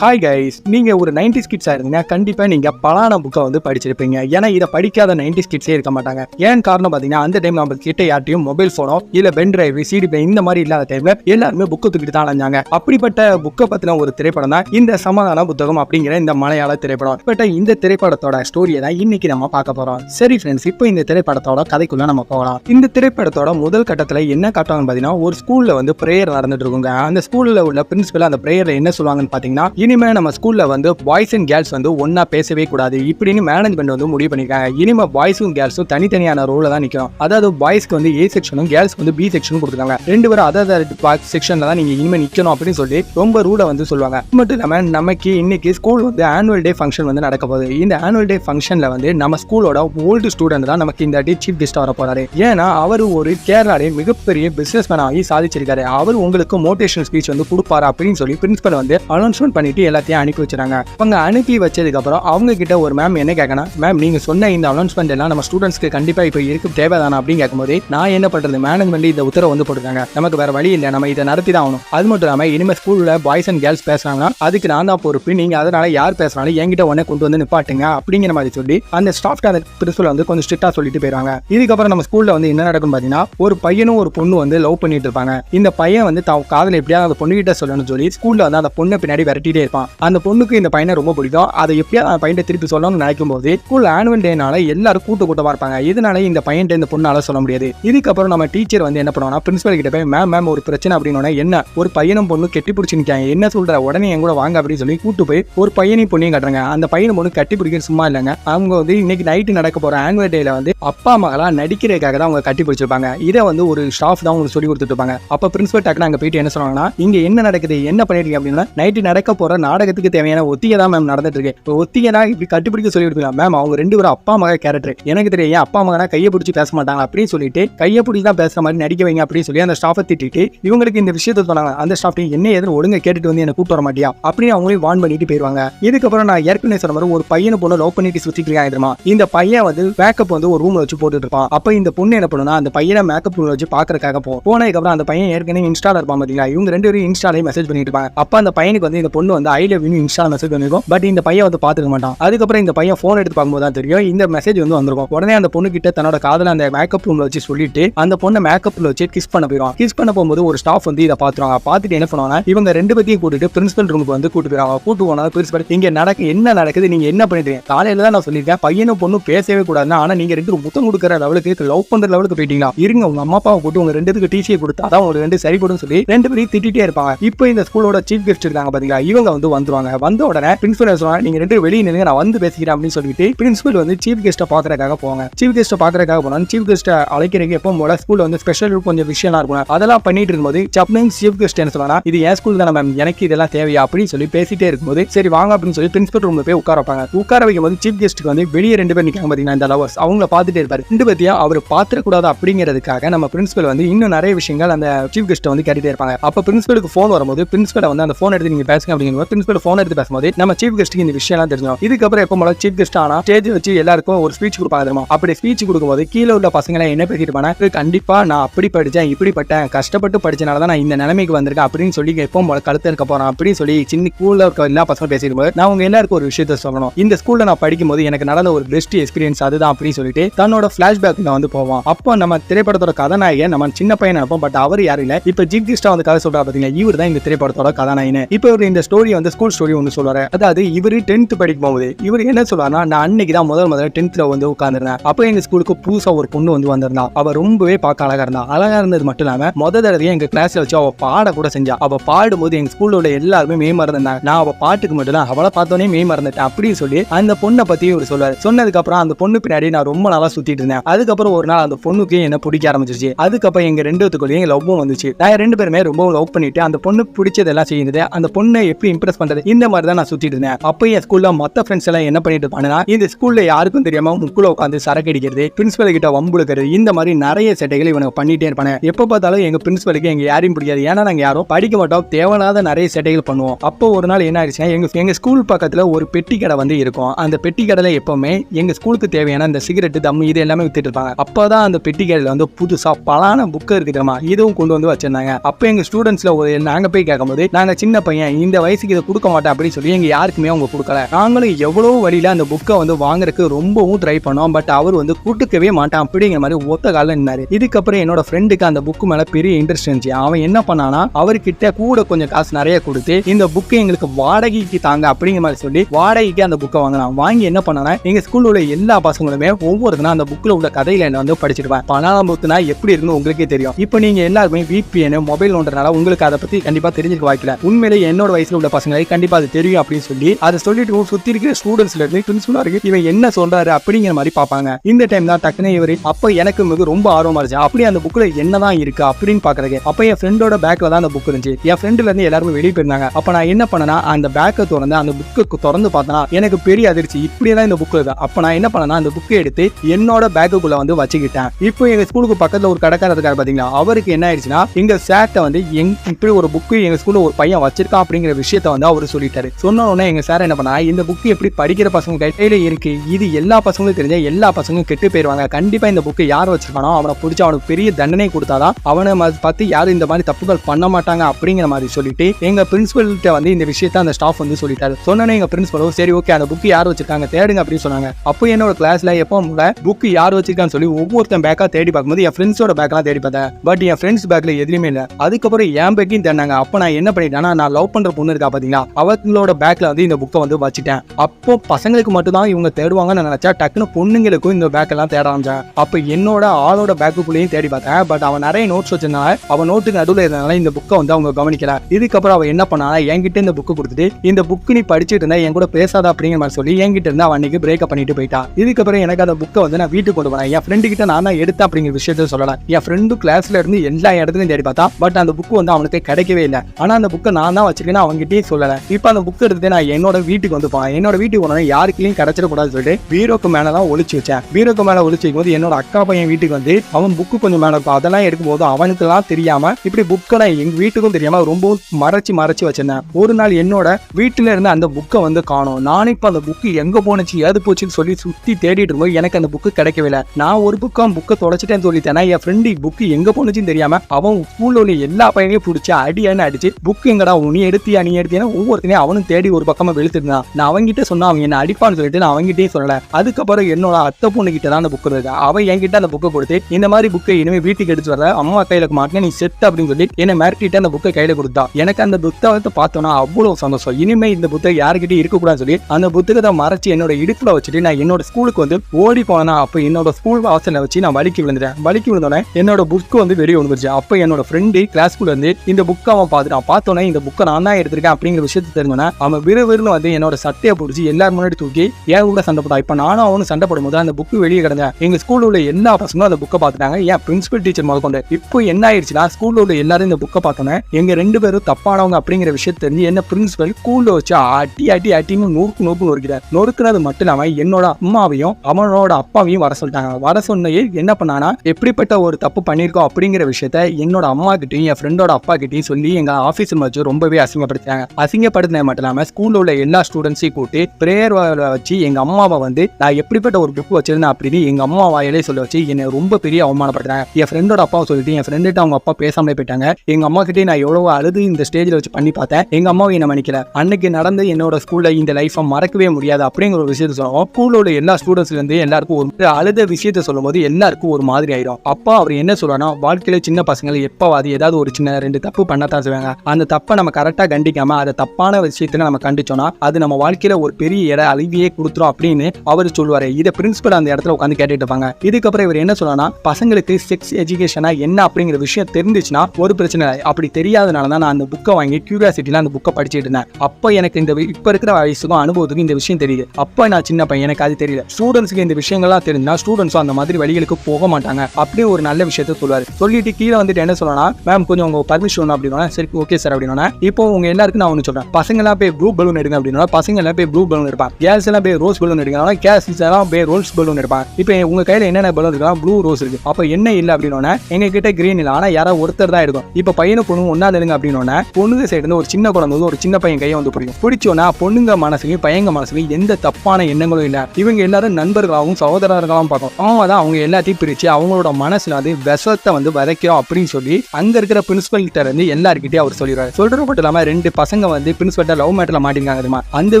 Hi guys நீங்கள் ஒரு ninety ஸ்கிட்ஸாக இருந்தீங்கன்னா கண்டிப்பாக நீங்கள் பலான புக்கை வந்து படிச்சிருப்பீங்க. ஏன்னா இதை படிக்காத நைன்டி கிட்ஸே இருக்க மாட்டாங்க. ஏன் காரணம் பார்த்தீங்கன்னா அந்த டைம் நம்ம கிட்ட யார்ட்டையும் மொபைல் ஃபோனோ இல்லை பென் டிரைவ் சிடி இந்த மாதிரி இல்லாத டைமில் எல்லாருமே புக்கு தூக்கிட்டு தான் அலைஞ்சாங்க. அப்படிப்பட்ட புக்கை பற்றின ஒரு திரைப்படம் தான் இந்த சமாதான புத்தகம் அப்படிங்கிற இந்த மலையாள திரைப்படம். பட் இந்த திரைப்படத்தோட ஸ்டோரியை தான் இன்னைக்கு நம்ம பார்க்க போகிறோம் சரி ஃப்ரெண்ட்ஸ் இப்போ இந்த திரைப்படத்தோட கதைக்குள்ளே நம்ம போகலாம். இந்த திரைப்படத்தோட முதல் கட்டத்தில் என்ன காட்டுவாங்க பார்த்தீங்கன்னா ஒரு ஸ்கூலில் வந்து பிரேயர் நடந்துட்டு இருக்குங்க. அந்த ஸ்கூலில் உள்ள பிரின்சிபல் அந்த ப்ரேயரில் என்ன சொல்லுவாங்கன்னு பார்த்தீங்கன்னா இனிமே நம்ம ஸ்கூலில் வந்து பாய்ஸ் அண்ட் கேர்ள்ஸ் வந்து ஒன்றா பேசவே கூடாது. இப்படின்னு மேனேஜ்மெண்ட் வந்து முடிவு பண்ணியிருக்காங்க இனிமே பாய்ஸும் கேர்ள்ஸும் தனித்தனியான ரோல தான் நிற்கும் அதாவது பாய்ஸ்க்கு வந்து ஏ செக்ஷனும் கேர்ள்ஸ்க்கு வந்து பி செக்ஷனும் கொடுத்துருக்காங்க. ரெண்டு பேரும் அதாவது செக்ஷனில் தான் நீங்கள் இனிமேல் நிற்கணும் அப்படின்னு சொல்லி ரொம்ப ரூலை வந்து சொல்லுவாங்க. அது மட்டும் இல்லாமல் நமக்கு இன்னைக்கு ஸ்கூல் வந்து ஆனுவல் டே ஃபங்க்ஷன் வந்து நடக்க போகுது. இந்த ஆனுவல் டே ஃபங்க்ஷனில் வந்து நம்ம ஸ்கூலோட ஓல்டு ஸ்டூடெண்ட் தான் நமக்கு இந்த டே சீஃப் கெஸ்ட் வர போறாரு. ஏன்னா அவர் ஒரு கேரளாலே மிகப்பெரிய பிசினஸ் மேன் ஆகி சாதிச்சிருக்காரு. அவர் உங்களுக்கு மோட்டிவேஷன் ஸ்பீச் வந்து கொடுப்பாரு அப்படின்னு சொல்லி பிரின்சிபல் வந்து அனௌன்ஸ்மெண்ட் பண்ணிட்டு எல்லாத்தையும் அனுப்பி வச்சிருக்காங்க அவங்க அனுப்பி வச்சதுக்கு அப்புறம் அவங்க கிட்ட ஒரு மேம் என்ன கேட்கணும் மேம் நீங்க சொன்ன இந்த அனௌன்ஸ்மெண்ட் எல்லாம் நம்ம ஸ்டூடெண்ட்ஸ்க்கு கண்டிப்பா இப்போ இருக்கு தேவைதானா? அப்படின்னு கேட்கும்போது நான் என்ன பண்றது? மேனேஜ்மெண்ட் இந்த உத்தரவு வந்து போட்டுருக்காங்க. நமக்கு வேற வழி இல்லை நம்ம இதை நடத்தி தான் ஆகணும். அது மட்டும் இல்லாம இனிமே ஸ்கூல்ல பாய்ஸ் அண்ட் கேர்ள்ஸ் பேசுறாங்கன்னா அதுக்கு நான் தான் பொறுப்பு. நீங்க அதனால யார் பேசுறாலும் என்கிட்ட உடனே கொண்டு வந்து நிப்பாட்டுங்க அப்படிங்கிற மாதிரி சொல்லி அந்த ஸ்டாஃப் அந்த பிரின்சிபல் வந்து கொஞ்சம் ஸ்ட்ரிக்டா சொல்லிட்டு போயிருவாங்க. இதுக்கப்புறம் நம்ம ஸ்கூல்ல வந்து என்ன நடக்கும் பாத்தீங்கன்னா ஒரு பையனும் ஒரு பொண்ணு வந்து லவ் பண்ணிட்டு இருப்பாங்க. இந்த பையன் வந்து தான் காதல் எப்படியாவது அந்த பொண்ணு கிட்ட சொல்லணும்னு சொல்லி ஸ்கூல்ல வந்து அந்த பொண்ணை பின்னாடி விரட்டிட்டே இருப்பான் அந்த பொண்ணுக்கு இந்த பையனை ரொம்ப பிடிக்கும். அதை எப்படியாவது அந்த பையன் திருப்பி சொல்லணும்னு நினைக்கும் போது ஸ்கூல் ஆனுவல் டேனால எல்லாரும் கூட்ட கூட்டமா இருப்பாங்க. இதனால இந்த பையன் இந்த பொண்ணால சொல்ல முடியாது? இதுக்கப்புறம் நம்ம டீச்சர் வந்து என்ன பண்ணுவோம்னா பிரின்சிபல் கிட்ட போய் மேம் மேம் ஒரு பிரச்சனை அப்படின்னு என்ன? ஒரு பையனும் பொண்ணு கெட்டி பிடிச்சி நிக்காங்க. என்ன சொல்ற? உடனே என் கூட வாங்க அப்படின்னு சொல்லி கூட்டு போய் ஒரு பையனையும் பொண்ணையும் கட்டுறாங்க. அந்த பையனும் பொண்ணு கட்டி பிடிக்கிறது சும்மா இல்லைங்க. அவங்க வந்து இன்னைக்கு நைட்டு நடக்க போற ஆனுவல் டேல வந்து அப்பா மகளா நடிக்கிறதுக்காக தான் அவங்க கட்டி பிடிச்சிருப்பாங்க. இதை வந்து ஒரு ஸ்டாஃப் தான் உங்களுக்கு சொல்லி கொடுத்துட்டு இருப்பாங்க. அப்ப பிரின்சிபல் டக்குனு அங்க போயிட்டு என்ன சொன்னாங்கன்னா இங்க என்ன நடக்குது? என்ன பண்ணிருக்கீங்க? அப்படின்னா நைட்டு நடக்க போற நாடகத்துக்கு தேவையான ஒத்திகை தான் மேம் நடந்துட்டு இருக்கு இப்போ ஒத்திகை தான் இப்படி கட்டுப்பிடிக்க சொல்லி கொடுத்துருக்காங்க மேம் அவங்க ரெண்டு பேரும் அப்பா மக கேரக்டர் எனக்கு தெரியும் ஏன் அப்பா மகனா கையை பிடிச்சி பேச மாட்டாங்க அப்படின்னு சொல்லிட்டு கையை பிடிச்சி தான் பேசுற மாதிரி நடிக்க வைங்க அப்படின்னு சொல்லி அந்த ஸ்டாஃபை திட்டிட்டு இவங்களுக்கு இந்த விஷயத்தை சொன்னாங்க. அந்த ஸ்டாஃப் என்ன எதிர ஒழுங்க கேட்டுட்டு வந்து என்ன கூப்பிட்டு வர மாட்டியா? அப்படின்னு அவங்களையும் வான் பண்ணிட்டு போயிருவாங்க. இதுக்கப்புறம் நான் ஏற்கனவே சொன்ன மாதிரி ஒரு பையனை பொண்ணு லவ் பண்ணிட்டு சுத்திட்டு இருக்காங்க இந்த பையன் வந்து மேக்கப் வந்து ஒரு ரூம்ல வச்சு போட்டுட்டு இருப்பான். அப்ப இந்த பொண்ணு என்ன பண்ணுனா அந்த பையனை மேக்கப் ரூம்ல வச்சு பாக்குறதுக்காக போகும் போனதுக்கப்புறம் அந்த பையன் ஏற்கனவே இன்ஸ்டால இருப்பான் பாத்தீங்களா? இவங்க ரெண்டு பேரும் இன்ஸ்டாலே மெசேஜ் பண்ணிட்டு இருப்பாங்க. அப்ப அந்த பையனுக்கு வந்து இந்த பொண்ணு வந்து ஐ லவ் யூ இன்ஸ்டால் மெசேஜ் பண்ணிருக்கும் பட் இந்த பையன் வந்து பாத்துக்க மாட்டான். அதுக்கப்புறம் இந்த பையன் போன் எடுத்து பார்க்கும்போது தான் தெரியும். இந்த மெசேஜ் வந்து வந்திருக்கும். உடனே அந்த பொண்ணு கிட்ட தன்னோட காதல அந்த மேக்கப் ரூம்ல வச்சு சொல்லிட்டு அந்த பொண்ணை மேக்கப்ல வச்சு கிஸ் பண்ண போயிடும் கிஸ் பண்ண போகும்போது ஒரு ஸ்டாஃப் வந்து இதை பாத்துருவாங்க பார்த்துட்டு என்ன பண்ணுவாங்க இவங்க ரெண்டு பேத்தையும் கூட்டிட்டு பிரின்சிபல் ரூமுக்கு வந்து கூட்டு போயிருவாங்க கூட்டு போனா பிரின்சிபல் இங்க நடக்க என்ன நடக்குது? நீங்க என்ன பண்ணிட்டு காலையில தான் நான் சொல்லியிருக்கேன். பையனும் பொண்ணும் பேசவே கூடாதுன்னா ஆனா நீங்க ரெண்டு முத்தம் கொடுக்குற லெவலுக்கு லவ் பண்ற லெவலுக்கு போயிட்டீங்களா? இருங்க உங்க அம்மா அப்பாவை கூட்டு உங்க ரெண்டுத்துக்கு டிசியை கொடுத்து அதான் ஒரு ரெண்டு சரிபடும் சொல்லி ரெண்டு பேரையும் திட்டிட்டே இருப்பாங்க. இப்போ இந்த ஸ்கூலோட சீஃப் கெஸ்ட் இருக்காங்க பாத்தீங்களா? இவங்க வந்து வந்துருவாங்க. வந்த உடனே பிரின்சிபல் சொல்லுவாங்க நீங்க ரெண்டு வெளியே நின்று நான் வந்து பேசிக்கிறேன் அப்படின்னு சொல்லிட்டு பிரின்சிபல் வந்து சீஃப் கெஸ்ட்டை பாக்குறதுக்காக போவாங்க. சீஃப் கெஸ்ட்டை பாக்குறதுக்காக போனா சீஃப் கெஸ்ட்டை அழைக்கிறதுக்கு எப்போ போல ஸ்கூல்ல வந்து ஸ்பெஷல் கொஞ்சம் விஷயம்லாம் இருக்கும் அதெல்லாம் பண்ணிட்டு இருக்கும்போது சப்ளிங் சீஃப் கெஸ்ட் என்ன சொல்லுவாங்க இது என் ஸ்கூல் தானே மேம் எனக்கு இதெல்லாம் தேவையா? அப்படின்னு சொல்லி பேசிட்டே இருக்கும்போது சரி வாங்க அப்படின்னு சொல்லி பிரின்சிபல் ரூம்ல போய் உட்கார வைப்பாங்க. உட்கார வைக்கும் போது சீஃப் கெஸ்ட்டுக்கு வந்து வெளியே ரெண்டு பேர் நிற்காங்க பாத்தீங்கன்னா இந்த லவர்ஸ் அவங்கள பார்த்துட்டே இருப்பாரு. ரெண்டு பத்தியா அவர் பாத்திரக்கூடாது அப்படிங்கிறதுக்காக நம்ம பிரின்சிபல் வந்து இன்னும் நிறைய விஷயங்கள் அந்த சீஃப் கெஸ்ட்டை வந்து கேட்டுட்டே இருப்பாங்க. அப்ப பிரின்சிபலுக்கு ஃபோன் வரும்போது பிரின்சிபலை வந்து அந்த ஃபோன் எடுத்து நீங்க பேசுங்க அப்படிங்கும்போது பிரின்சிபல் ஃபோன் எடுத்து பேசும்போது நம்ம சீஃப் கெஸ்ட்டுக்கு இந்த விஷயம்லாம் தெரிஞ்சோம் இதுக்கப்புறம் எப்போ போல சீஃப் கெஸ்ட் ஆனா ஸ்டேஜ் வச்சு எல்லாருக்கும் ஒரு ஸ்பீச் கொடுப்பாங்க தெரியுமா? அப்படி ஸ்பீச் கொடுக்கும்போது கீழே உள்ள பசங்களை என்ன பேசிட்டு கண்டிப்பா நான் அப்படி படிச்சேன் இப்படி பட்டேன். கஷ்டப்பட்டு படிச்சனால தான் நான் இந்த நிலைமைக்கு வந்திருக்கேன் அப்படின்னு சொல்லி எப்போ போல கழுத்து இருக்க போறேன். அப்படின்னு சொல்லி சின்ன ஸ்கூல்ல இருக்க எல்லா பசங்களும் பேசிட்டு போது நான் உங்க எல்லாருக்கும் ஒரு விஷயத்த சொல்லணும். இந்த ஸ்கூல்ல நான் படிக்கும்போது எனக்கு நடந்த ஒரு பெஸ்ட் எக்ஸ்பீரியன்ஸ் அதுதான் அப்படின்னு சொல்லிட்டு தன்னோட பிளாஷ்பேக்ல வந்து போவோம் அப்போ நம்ம திரைப்படத்தோட கதாநாயகன் நம்ம சின்ன பையன் நினைப்போம் பட் அவர் யாரும் இல்ல. இப்ப ஜிப் கிஸ்டா வந்து கதை சொல்றா பாத்தீங்கன்னா இவர் தான் இந்த திரைப்படத்தோட கதாநாயகன். இப்போ இவர் இந்த ஸ்டோரி வந்து ஸ்கூல் ஸ்டோரி ஒன்று சொல்லுவாரு. அதாவது இவர் டென்த் படிக்கும் போது இவர் என்ன சொல்லுவாருன்னா நான் அன்னைக்கு தான் முதல் முதல்ல டென்த்ல வந்து உட்காந்துருந்தேன் அப்போ எங்க ஸ்கூலுக்கு புதுசா ஒரு பொண்ணு வந்து வந்திருந்தா. அவ ரொம்பவே பார்க்க அழகா இருந்தா. அழகா இருந்தது மட்டும் இல்லாம முத தடவையே எங்க கிளாஸ்ல வச்சு அவ பாட கூட செஞ்சா. அவ பாடும்போது எங்க ஸ்கூல்ல உள்ள எல்லாருமே மே மறந்துருந்தாங்க நான் அவ பாட்டுக்கு மட்டும் தான் அவளை பார்த்தோன்னே மே மறந்துட்டேன் அப்படின்னு சொல்லி அந்த பொண்ணை பத்தி இவர் சொல்லுவாரு. சொன்னதுக்கு அப்புறம் அந்த பொண்ணு பின்னாடி நான் ரொம்ப நாளா சுத்திட்டு இருந்தேன். அதுக்கப்புறம் ஒரு நாள் அந்த பொண்ணுக்கு என்ன பிடிக்க ஆரம்பிச்சிருச்சு. அதுக்கப்புறம் எங்க ரெண்டு லவ்வும் வந்துச்சு. நான் ரெண்டு பேருமே ரொம்ப லவ் பண்ணிட்டு அந்த பொண்ணு பிடிச்சதெல்லாம் செய்யுது அந்த பொண்ணை எப்படி இம்ப்ரெஸ் பண்றது. இந்த மாதிரி தான் நான் சுத்திட்டு இருந்தேன். அப்போ என் ஸ்கூல்ல மத்த ஃப்ரெண்ட்ஸ் எல்லாம் என்ன பண்ணிட்டு இருப்பாங்கன்னா இந்த ஸ்கூல்ல யாருக்கும் தெரியாம முக்குல உட்காந்து சரக்கு அடிக்கிறது பிரின்சிபல் கிட்ட வம்புழுக்கிறது இந்த மாதிரி நிறைய சேட்டைகள் இவனுக்கு பண்ணிட்டே இருப்பானே எப்ப பார்த்தாலும் எங்க பிரின்சிபலுக்கு எங்க யாரையும் பிடிக்காது. ஏன்னா நாங்க யாரும் படிக்க மாட்டோம். தேவையில்லாத நிறைய சேட்டைகள் பண்ணுவோம். அப்போ ஒரு நாள் என்ன ஆயிடுச்சுன்னா எங்க எங்க ஸ்கூல் பக்கத்துல ஒரு பெட்டி கடை வந்து இருக்கும். அந்த பெட்டி கடையில எப்பவுமே எங்க ஸ்கூலுக்கு தேவையான அந்த சிகரெட் தம் இது எல்லாமே வித்துட்டு இருப்பாங்க. அப்பதான் அந்த பெட்டி கடையில வந்து புதுசா பலான புக்கு இருக்குதுமா இதுவும் கொண்டு வந்து வச்சிருந்தாங்க. அப்போ எங்க ஸ்டூடெண்ட்ஸ்ல ஒரு நாங்க போய் கேட்கும்போது நாங்க சின்ன பையன் இந்த வயசுக்கு உங்களுக்கு இதை கொடுக்க மாட்டேன் அப்படின்னு சொல்லி எங்க யாருக்குமே அவங்க கொடுக்கல. நாங்களும் எவ்வளவு வழியில அந்த புக்கை வந்து வாங்குறதுக்கு ரொம்பவும் ட்ரை பண்ணோம். பட் அவர் வந்து கொடுக்கவே மாட்டான் அப்படிங்கிற மாதிரி ஒத்த காலில் நின்னாரு. இதுக்கப்புறம் என்னோட ஃப்ரெண்டுக்கு அந்த புக்கு மேல பெரிய இன்ட்ரெஸ்ட் இருந்துச்சு. அவன் என்ன பண்ணானா அவர்கிட்ட கூட கொஞ்சம் காசு நிறைய கொடுத்து இந்த புக்கை எங்களுக்கு வாடகைக்கு தாங்க அப்படிங்கிற மாதிரி சொல்லி வாடகைக்கு அந்த புக்கை வாங்கினான். வாங்கி என்ன பண்ணானா எங்க ஸ்கூல்ல உள்ள எல்லா பசங்களுமே ஒவ்வொருத்தனா அந்த புக்ல உள்ள கதையில என்ன வந்து படிச்சிருப்பேன் பணம் புத்துனா எப்படி இருக்குன்னு உங்களுக்கே தெரியும். இப்போ நீங்க எல்லாருமே விபிஎன் மொபைல் ஒன்றனால உங்களுக்கு அதை பத்தி கண்டிப்பா தெரிஞ்சுக்க வாய்க்கல உண்மையிலே என்னோட வயசுல உள்ள பசங்களுக்கு கண்டிப்பா அது தெரியும் அப்படின்னு சொல்லி அதை சொல்லிட்டு சுத்தி இருக்கிற ஸ்டூடெண்ட்ஸ்ல இருந்து பிரின்சிபலா இருக்கு. இவன் என்ன சொல்றாரு அப்படிங்கிற மாதிரி பார்ப்பாங்க. இந்த டைம் தான் டக்குனு இவரு அப்ப எனக்கு மிக ரொம்ப ஆர்வமா இருந்துச்சு. அப்படி அந்த புக்ல என்னதான் இருக்கு அப்படின்னு பாக்குறது அப்ப என் ஃப்ரெண்டோட பேக்ல தான் அந்த புக் இருந்துச்சு. என் ஃப்ரெண்ட்ல இருந்து எல்லாருமே வெளியே போயிருந்தாங்க. அப்ப நான் என்ன பண்ணனா அந்த பேக்கை திறந்து அந்த புக்கு திறந்து பார்த்தனா எனக்கு பெரிய அதிர்ச்சி. இப்படியே இந்த புக் இருக்கு. அப்ப நான் என்ன பண்ணனா அந்த புக்கை எடுத்து என்னோட பேக்குக்குள்ள வந்து வச்சுக்கிட்டேன். இப்போ எங்க ஸ்கூலுக்கு பக்கத்துல ஒரு கடைக்காரர் இருக்காரு பாத்தீங்களா? அவருக்கு என்ன ஆயிடுச்சுன்னா எங்க சார்ட்ட வந்து எங் இப்படி ஒரு புக்கு எங்க ஸ்கூல்ல ஒரு பையன் வச்சிருக்கான் அப்படிங்கிற விஷயத்த வந்து அவர் சொல்லிட்டாரு. சொன்ன உடனே எங்க சார் என்ன பண்ணா இந்த புக் எப்படி படிக்கிற பசங்க கையில இருக்கு. இது எல்லா பசங்களும் தெரிஞ்ச எல்லா பசங்களும் கெட்டு போயிருவாங்க. கண்டிப்பா இந்த புக்கு யார் வச்சிருக்கானோ அவனை பிடிச்சி அவனுக்கு பெரிய தண்டனை கொடுத்தாதான் அவனை பார்த்து யாரும் இந்த மாதிரி தப்புகள் பண்ண மாட்டாங்க அப்படிங்கிற மாதிரி சொல்லிட்டு எங்க பிரின்சிபல்கிட்ட வந்து இந்த விஷயத்த அந்த ஸ்டாஃப் வந்து சொல்லிட்டாரு. சொன்னோன்னே எங்க பிரின்சிபலும் சரி ஓகே அந்த புக்கு யார் வச்சிருக்காங்க? தேடுங்க அப்படின்னு சொன்னாங்க. அப்போ என்னோட கிளாஸ்ல எப்போ புக்கு யார் வச்சிருக்கான்னு சொல்லி ஒவ்வொருத்தன் பேக்கா தேடி பார்க்கும்போது என் ஃப்ரெண்ட்ஸோட பேக்கெல்லாம் தேடி பார்த்தேன். பட் என் ஃப்ரெண்ட்ஸ் பேக்ல எதுலையுமே இல்லை. அதுக்கப்புறம் என் பேக்கையும் தேடினாங்க. அப்போ நான் என்ன பண்ணிட்டேன்னா நான் லவ் பண்ற பொண்ணு இருக்கா பாத்தீங்களா அவங்களோட பேக்ல வந்து இந்த புக்கை வந்து வச்சுட்டேன். அப்போ பசங்களுக்கு மட்டும் தான் இவங்க தேடுவாங்கன்னு நினைச்சா டக்குன்னு பொண்ணுங்களுக்கும் இந்த பேக் எல்லாம் தேட ஆரம்பிச்சேன். அப்போ என்னோட ஆளோட பேக்குக்குள்ளேயும் தேடி பார்த்தேன். பட் அவன் நிறைய நோட்ஸ் வச்சிருந்தால அவன் நோட்டுக்கு நடுவில் இருந்தனால இந்த புக்கை வந்து அவங்க கவனிக்கல. இதுக்கப்புறம் அவன் என்ன பண்ணா என்கிட்ட இந்த புக்கு கொடுத்துட்டு இந்த புக்கு நீ படிச்சுட்டு இருந்தா என் கூட பேசாத அப்படிங்கிற மாதிரி சொல்லி என்கிட்ட இருந்து அவன் அன்னைக்கு பிரேக்கப் பண்ணிட்டு போயிட்டான். இதுக்கப்புறம் எனக்கு அந்த புக்கை வந்து நான் வீட்டுக்கு கொண்டு போனேன். என் ஃப்ரெண்டு கிட்ட நான் தான் எடுத்தேன் அப்படிங்கிற விஷயத்த சொல்லலாம் என் ஃப்ரெண்டு கிளாஸ்ல இருந்து எல்லா இடத்துலையும் தேடி பார்த்தா பட் அந்த புக்கு வந்து அவனுக்கு கிடைக்கவே இல்லை. ஆனா அந்த புக்கை நான் தான் வச்சிருக்கேன்னு அவங்ககிட்டயே சொல்லலை. இப்போ அந்த புக் எடுத்து நான் என்னோட வீட்டுக்கு வந்து போனேன். என்னோட வீட்டுக்கு போனேன் யாருக்கையும் கிடைச்சிடக்கூடாதுன்னு சொல்லிட்டு பீரோக்கு மேல தான் வச்சேன். பீரோக்கு மேல ஒழிச்சு போது என்னோட அக்கா பையன் வீட்டுக்கு வந்து அவன் புக்கு கொஞ்சம் மேல இருக்கும். அதெல்லாம் எடுக்கும்போது அவனுக்குலாம் தெரியாம இப்படி புக்கெல்லாம் எங்க வீட்டுக்கும் தெரியாம ரொம்பவும் மறைச்சு மறைச்சு வச்சிருந்தேன். ஒரு நாள் என்னோட வீட்டுல இருந்து அந்த புக்கை வந்து காணும். நானும் இப்போ அந்த புக்கு எங்க போனுச்சு ஏது போச்சுன்னு சொல்லி சுத்தி தேடிட்டு இருக்கும்போது எனக்கு அந்த புக்கு கிடைக்கவே இல்லை நான் ஒரு புக்கா புக்கை தொலைச்சிட்டேன்னு சொல்லிட்டேன் என் ஃப்ரெண்டு புக்கு எங்க போனுச்சுன்னு தெரியாம அவன் ஸ்கூல்ல உள்ள எல்லா பையனையும் பிடிச்சி அடியான்னு அடிச்சு புக் எங்கடா உன் நீ எடுத்தியா நீ எடுத்தியா ஒவ்வொருத்தனையும் அவனும் தேடி ஒரு பக்கமா வெளுத்துருந்தான் நான் அவங்ககிட்ட சொன்னா அவன் என்ன அடிப்பான்னு சொல்லிட்டு நான் அவங்ககிட்டே சொல்லல. அதுக்கப்புறம் என்னோட அத்தை பொண்ணு கிட்ட தான் அந்த புக் இருக்கு. அவன் என்கிட்ட அந்த புக்கை கொடுத்து இந்த மாதிரி புக்கை இனிமே வீட்டுக்கு எடுத்து வர அம்மா கையில மாட்டின நீ செட் அப்படின்னு சொல்லி என்ன மிரட்டிட்டு அந்த புக்கை கையில கொடுத்தா. எனக்கு அந்த புத்தகத்தை பார்த்தோன்னா அவ்வளவு சந்தோஷம். இனிமே இந்த புத்தகம் யாருக்கிட்டையும் இருக்கக்கூடாதுன்னு சொல்லி அந்த புத்தகத்தை மறைச்சு என்னோட இடுப்புல வச்சுட்டு நான் என்னோட ஸ்கூலுக்கு வந்து ஓடி போனா அப்போ என்னோட ஸ்கூல் வாசல்ல வச்சு நான் வலிக்கு விழுந்துட்டேன். வலிக்கு விழுந்தோடனே என்னோட புக்கு வந்து வெளியே வந்துருச்சு அப்போ என்னோட ஃப்ரெண்டு கிளாஸ்க்குள்ள இருந்து இந்த புக்கை அவன் பார்த்துட்டான். பார்த்தோன்னே இந்த புக்கை நான் தான் எடுத்திருக்கேன். அப்படிங்கிற விஷயத்தை தெரிஞ்சோன்னா அவன் விறுவிறுன்னு வந்து என்னோட சட்டையை பிடிச்சி எல்லாரும் முன்னாடி தூக்கி ஏன் கூட சண்டை போட்டான். இப்போ நானும் அவனும் சண்டை போடும்போது அந்த புக்கு வெளியே கிடந்தேன் எங்க ஸ்கூல்ல உள்ள எல்லா பசங்களும் அந்த புக்கை பார்த்துட்டாங்க. ஏன் பிரின்சிபல் டீச்சர் முதல் கொண்டு இப்போ என்ன ஆயிடுச்சுன்னா ஸ்கூல்ல உள்ள எல்லாரும் இந்த புக்கை பார்த்தோன்னே எங்க ரெண்டு பேரும் தப்பானவங்க அப்படிங்கிற விஷயத்தை தெரிஞ்சு என்ன பிரின்சிபல் ஸ்கூல்ல வச்சு அட்டி அட்டி அட்டின்னு நூறுக்கு நூறு நொறுக்கிறார். நொறுக்குனது மட்டும் இல்லாம என்னோட அம்மாவையும் அவனோட அப்பாவையும் வர சொல்லிட்டாங்க. வர சொன்னையே என்ன பண்ணானா எப்படிப்பட்ட ஒரு தப்பு பண்ணியிருக்கோம்? அப்படிங்கிற விஷயத்த என்னோட அம்மா கிட்டையும் என் ஃப்ரெண்டோட அப்பா கிட்டையும் சொல்லி எங்க ஆஃபீஸில் வச்சு ரொம்பவே அசிங்கப்படுத்தாங்க அசிங்கப்படுத்தினது மட்டும் இல்லாமல் ஸ்கூலில் உள்ள எல்லா ஸ்டூடெண்ட்ஸையும் கூட்டி பிரேயர் வச்சு எங்கள் அம்மாவை வந்து நான் எப்படிப்பட்ட ஒரு புக் வச்சிருந்தேன் அப்படின்னு எங்கள் அம்மா வாயிலே சொல்ல வச்சு என்னை ரொம்ப பெரிய அவமானப்படுத்துறாங்க என் ஃப்ரெண்டோட அப்பாவை சொல்லிட்டு என் ஃப்ரெண்டுகிட்ட அவங்க அப்பா பேசாமலே போயிட்டாங்க. எங்கள் அம்மா கிட்டே நான் எவ்வளோ அழுது இந்த ஸ்டேஜில் வச்சு பண்ணி பார்த்தேன். எங்கள் அம்மாவை என்ன மன்னிக்கல. அன்னைக்கு நடந்து என்னோட ஸ்கூலில் இந்த லைஃபை மறக்கவே முடியாது அப்படிங்கிற ஒரு விஷயத்த சொல்லுவோம். ஸ்கூலில் உள்ள எல்லா ஸ்டூடெண்ட்ஸ்லேருந்து எல்லாருக்கும் ஒரு அழுத விஷயத்தை சொல்லும்போது எல்லாருக்கும் ஒரு மாதிரி ஆயிடும். அப்பா அவர் என்ன சொல்றாருன்னா வாழ்க்கையில சின்ன பசங்க எப்போவாது ஏதாவது ஒரு சின்ன ரெண்டு தப்பு பண்ணத்தான் செய்வாங்க. அந்த தப்பை நம்ம கரெக்டாக கண்டிக்காம அதை தப்பான விஷயத்துல நம்ம கண்டிச்சோம்னா அது நம்ம வாழ்க்கையில ஒரு பெரிய இட அழிவியே கொடுத்துரும் அப்படின்னு அவர் சொல்லுவாரு. இதை பிரின்சிபல் அந்த இடத்துல உட்காந்து கேட்டுட்டு இருப்பாங்க. இதுக்கப்புறம் இவர் என்ன சொல்லனா பசங்களுக்கு செக்ஸ் எஜுகேஷனா என்ன அப்படிங்கிற விஷயம் தெரிஞ்சிச்சுன்னா ஒரு பிரச்சனை இல்லை. அப்படி தெரியாதனால தான் நான் அந்த புக்கை வாங்கி கியூரியாசிட்டியில அந்த புக்கை படிச்சுட்டு இருந்தேன். அப்போ எனக்கு இந்த இப்போ இப்ப இருக்கிற வயசுக்கும் அனுபவத்துக்கும் இந்த விஷயம் தெரியுது. அப்போ நான் சின்ன பையன் எனக்கு அது தெரியல. ஸ்டூடெண்ட்ஸ்க்கு இந்த விஷயங்கள்லாம் தெரிஞ்சா ஸ்டூடெண்ட்ஸும் அந்த மாதிரி வழிகளுக்கு போக மாட்டாங்க. அப்படியே ஒரு நல்ல விஷயத்த சொல்லுவாரு. சொல்லிட்டு கீழே வந்துட்டு என்ன சொல்லலாம் மேம் கொஞ்சம் உங்க பர்மிஷன் அப்படின்னா சரி ஓகே சார் அப்படின்னா இப்போ உங்க எல்லாருக்கும் நான் ஒன்று சொல்கிறேன் பசங்களாம் போய் ப்ளூ பலூன் எடுங்க அப்படின்னா பசங்க எல்லாம் போய் ப்ளூ பலூன் எடுப்பான் கேர்ள்ஸ் எல்லாம் போய் ரோஸ் பலூன் எடுங்க கேர்ள்ஸ் எல்லாம் போய் ரோஸ் பலூன் எடுப்பாங்க. இப்போ உங்கள் கையில் என்னென்ன பலூன் இருக்கா ப்ளூ ரோஸ் இருக்கு. அப்போ என்ன இல்லை அப்படின்னா எங்கள் கிட்ட கிரீன் இல்லை. ஆனால் யாராவது ஒருத்தர் தான் எடுக்கும் இப்போ பையனும் பொண்ணு ஒன்றா எடுங்க அப்படின்னா பொண்ணுங்க சைடு ஒரு சின்ன குழந்தை வந்து ஒரு சின்ன பையன் கையை வந்து பிடிக்கும். பிடிச்சோன்னா பொண்ணுங்க மனசுலையும் பையங்க மனசுலையும் எந்த தப்பான எண்ணங்களும் இல்லை. இவங்க எல்லாரும் நண்பர்களாகவும் சகோதரர்களாகவும் பார்க்கும் அவங்க தான் அவங்க எல்லாத்தையும் பிரித்து அவங்களோட மனசில் வந்து விஷத்தை வந்து விதைக்கிறோம் அப்படின்னு சொல்லி அங்கே இருக்கிற பிரின்சிபல் கிட்ட இருந்து எல்லாருக்கிட்டே அவர் சொல்லிடுவார். சொல்கிறது மட்டும் இல்லாமல் ரெண்டு பசங்க பசங்க வந்து பிரின்சிபல்ட்ட லவ் மேட்டர்ல மாட்டிருக்காங்க தெரியுமா? அந்த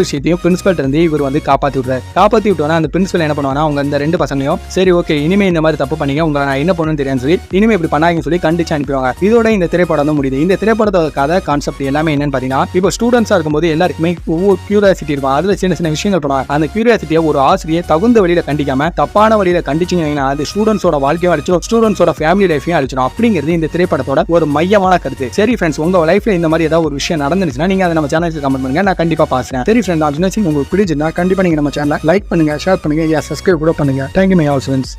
விஷயத்தையும் பிரின்சிபல்ட்ட இருந்து இவர் வந்து காப்பாத்தி விடுறாரு. காப்பாத்தி விட்டோன்னா அந்த பிரின்சிபல் என்ன பண்ணுவானா அவங்க இந்த ரெண்டு பசங்களையும் சரி ஓகே இனிமே இந்த மாதிரி தப்பு பண்ணீங்க உங்களை நான் என்ன பண்ணணும்னு தெரியாது சொல்லி இனிமே இப்படி பண்ணாங்கன்னு சொல்லி கண்டிச்சு அனுப்பிடுவாங்க. இதோட இந்த திரைப்படம் தான் முடியுது. இந்த திரைப்படத்தோட கதை கான்செப்ட் எல்லாமே என்னன்னு பாத்தீங்கன்னா இப்போ ஸ்டூடெண்ட்ஸா இருக்கும்போது எல்லாருக்குமே ஒவ்வொரு கியூரியாசிட்டி இருக்கும். அதுல சின்ன சின்ன விஷயங்கள் பண்ணுவாங்க. அந்த கியூரியாசிட்டியை ஒரு ஆசிரியர் தகுந்த வழியில கண்டிக்காம தப்பான வழியில கண்டிச்சிங்கன்னா அது ஸ்டூடெண்ட்ஸோட வாழ்க்கையும் அழிச்சிடும் ஸ்டூடெண்ட்ஸோட ஃபேமிலி லைஃபையும் அழிச்சிடும் அப்படிங்கிறது இந்த திரைப்படத்தோட ஒரு மையமான கருத்து. சரி ஃப்ரெண்ட்ஸ் உங்க லைஃப்ல இந்த மாதிரி ஏதாவது ஒரு விஷயம் நடந்துச்சுன்னா பண்ணுங்க. நீங்க அதை நம்ம சேனலுக்கு கமெண்ட் பண்ணுங்க. நான் கண்டிப்பா பாக்குறேன் சரி ஃப்ரெண்ட் அர்ஜுனா சிங் உங்களுக்கு பிடிச்சிருந்தா கண்டிப்பா நீங்க நம்ம சேனலை லைக் பண்ணுங்க ஷேர் பண்ணுங்க சப்ஸ்கிரைப் கூட பண்ணுங்க. Thank you my all friends